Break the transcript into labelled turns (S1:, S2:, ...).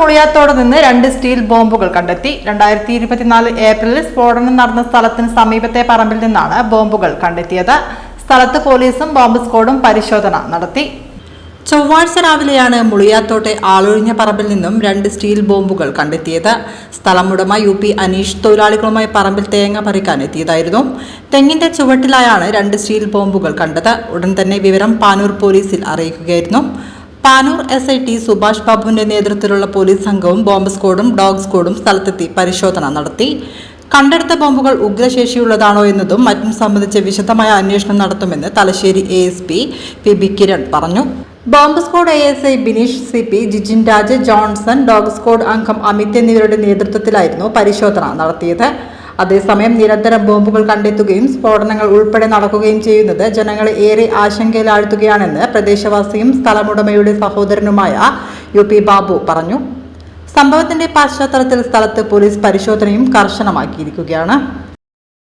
S1: മുളിയാത്തോട് നിന്ന് രണ്ട് സ്റ്റീൽ ബോംബുകൾ കണ്ടെത്തി. രണ്ടായിരത്തി ഇരുപത്തിനാല് ഏപ്രിലിൽ സ്ഫോടനം നടന്ന സ്ഥലത്തിന് സമീപത്തെ പറമ്പിൽ നിന്നാണ് ബോംബുകൾ കണ്ടെത്തിയത്. സ്ഥലത്ത് പോലീസും ബോംബ് സ്ക്വാഡും പരിശോധന നടത്തി. ചൊവ്വാഴ്ച രാവിലെയാണ് മുളിയാത്തോട്ടെ ആളൊഴിഞ്ഞ പറമ്പിൽ നിന്നും രണ്ട് സ്റ്റീൽ ബോംബുകൾ കണ്ടെത്തിയത്. സ്ഥലമുടമ യു പി അനീഷ് തൊഴിലാളികളുമായി പറമ്പിൽ തേങ്ങ പറിക്കാൻ എത്തിയതായിരുന്നു. തെങ്ങിന്റെ ചുവട്ടിലായാണ് രണ്ട് സ്റ്റീൽ ബോംബുകൾ കണ്ടത്. ഉടൻ തന്നെ വിവരം പാനൂർ പോലീസിൽ അറിയിക്കുകയായിരുന്നു. Panoor S I T Subhash ബാബുവിന്റെ നേതൃത്വത്തിലുള്ള പോലീസ് സംഘവും ബോംബ് സ്ക്വാഡും ഡോഗ് സ്ക്വാഡും സ്ഥലത്തെത്തി പരിശോധന നടത്തി. കണ്ടെടുത്ത ബോംബുകൾ ഉഗ്രശേഷിയുള്ളതാണോ എന്നതും മറ്റും സംബന്ധിച്ച് വിശദമായ അന്വേഷണം നടത്തുമെന്ന് Thalassery A S P P B Kiran പറഞ്ഞു. Bomb squad A S I Bineesh C P Jijin Raj Johnson dog squad അംഗം അമിത് എന്നിവരുടെ നേതൃത്വത്തിലായിരുന്നു പരിശോധന നടത്തിയത്. അതേസമയം നിരന്തരം ബോംബുകൾ കണ്ടെത്തുകയും സ്ഫോടനങ്ങൾ ഉൾപ്പെടെ നടക്കുകയും ചെയ്യുന്നത് ജനങ്ങളെ ഏറെ ആശങ്കയിലാഴ്ത്തുകയാണെന്ന് പ്രദേശവാസിയും സ്ഥലമുടമയുടെ സഹോദരനുമായ യു പി ബാബു പറഞ്ഞു. സംഭവത്തിന്റെ പശ്ചാത്തലത്തിൽ സ്ഥലത്ത് പോലീസ് പരിശോധനയും കർശനമാക്കിയിരിക്കുകയാണ്.